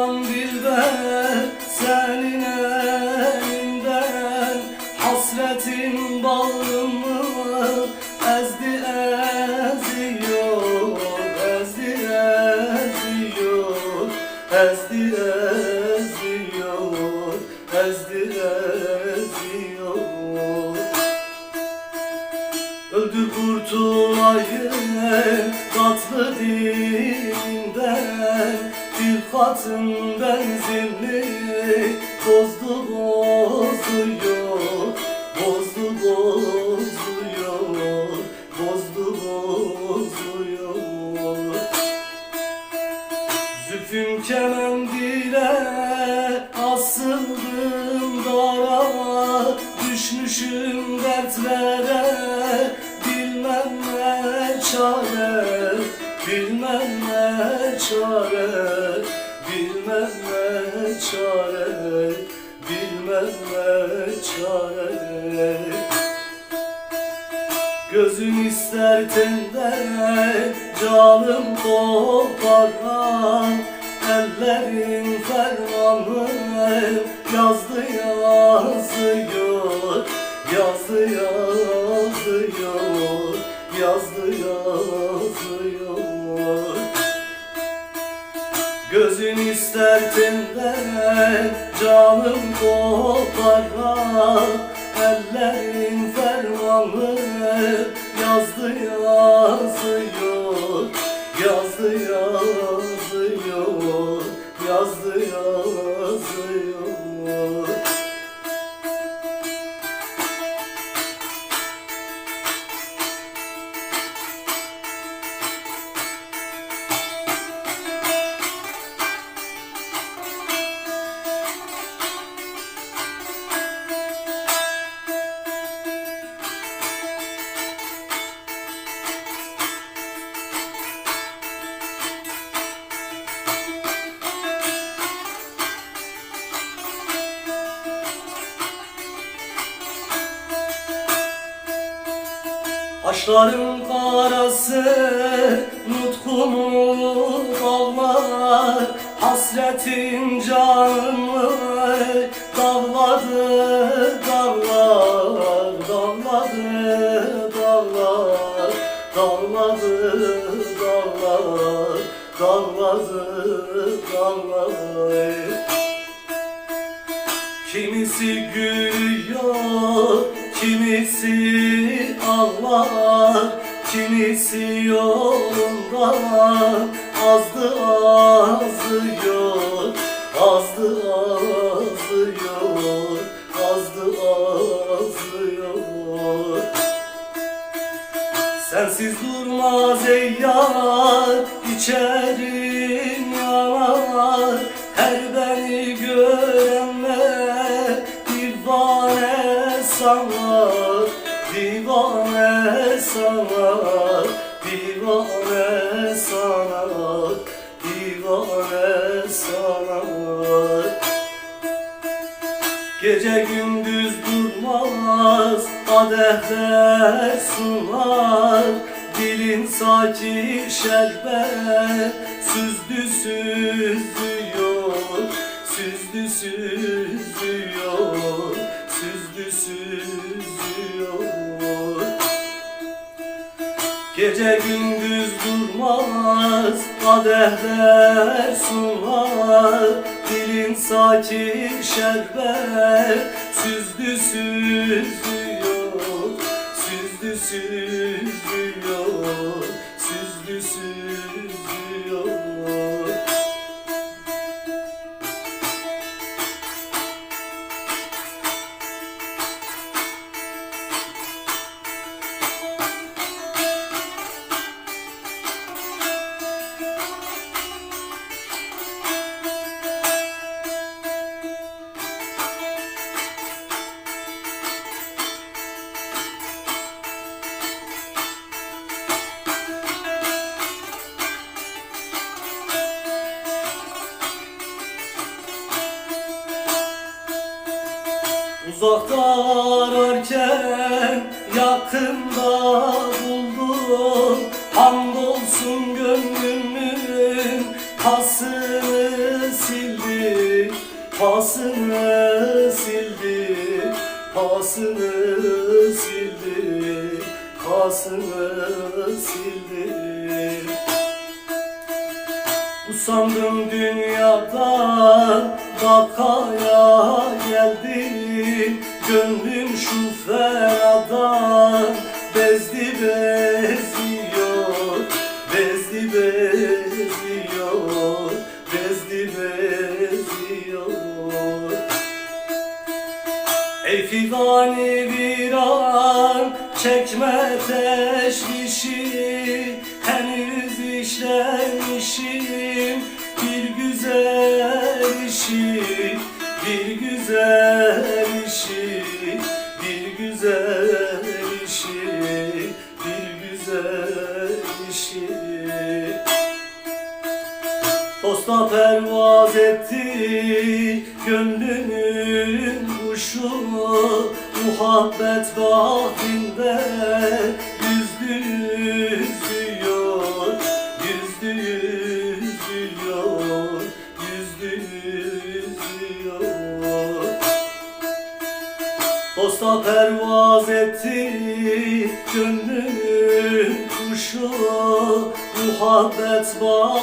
Figan dilber bozdu bozuyor Bozdu bozuyor Bozdu bozuyor Zülfün kemendile asıldım dara Düşmüşüm dertlere. Bilmem ne çare Bilmem ne çare Bilmem ne çare Bilmem ne çare Gözüm ister tenden Canım koparan Ellerin fermanı Yazdı Gözün ister tenden Canım koparan Ellerin fermanı Yazdı yazıyor Aşların karası nutkumu bağlar Hasretin canımı dağladı dağlar Dağladı dağlar Dağladı dağlar Dağladı. Dağlar Kimisi gülüyor, kimisi ağlar, kimisi yolunda. Azdı azıyor, azdı azıyor, azdı azıyor. Sensiz durmaz ey yar içerim yanar. Her beni görenler divane sanar Kadehler sunar Dilin sakin şerbet. Süzdü süzüyor Süzdü süzüyor Süzdü süzüyor. Gece gündüz durmaz Kadehler sunar Dilin sakin şerbet. Süzdü süzüyor Süzdü süzüyor Uzakta ararken yakında buldum. Hamdolsun gönlümün pasını pasını sildi Pasını sildi Pasını sildi. Usandım dünyadan Bakaya geldim Gönlüm şu feradan Bezdi beziyor Bezdi beziyor Bezdi beziyor. Ey figani viran çekme teşvişi Henüz işlemişim bir güzel işi Bir güzel Dosta pervaz etti gönlümün kuşu. Muhabbet vahdinde Dosta pervaz etti gönlümün kuşu Muhabbet yüzüyor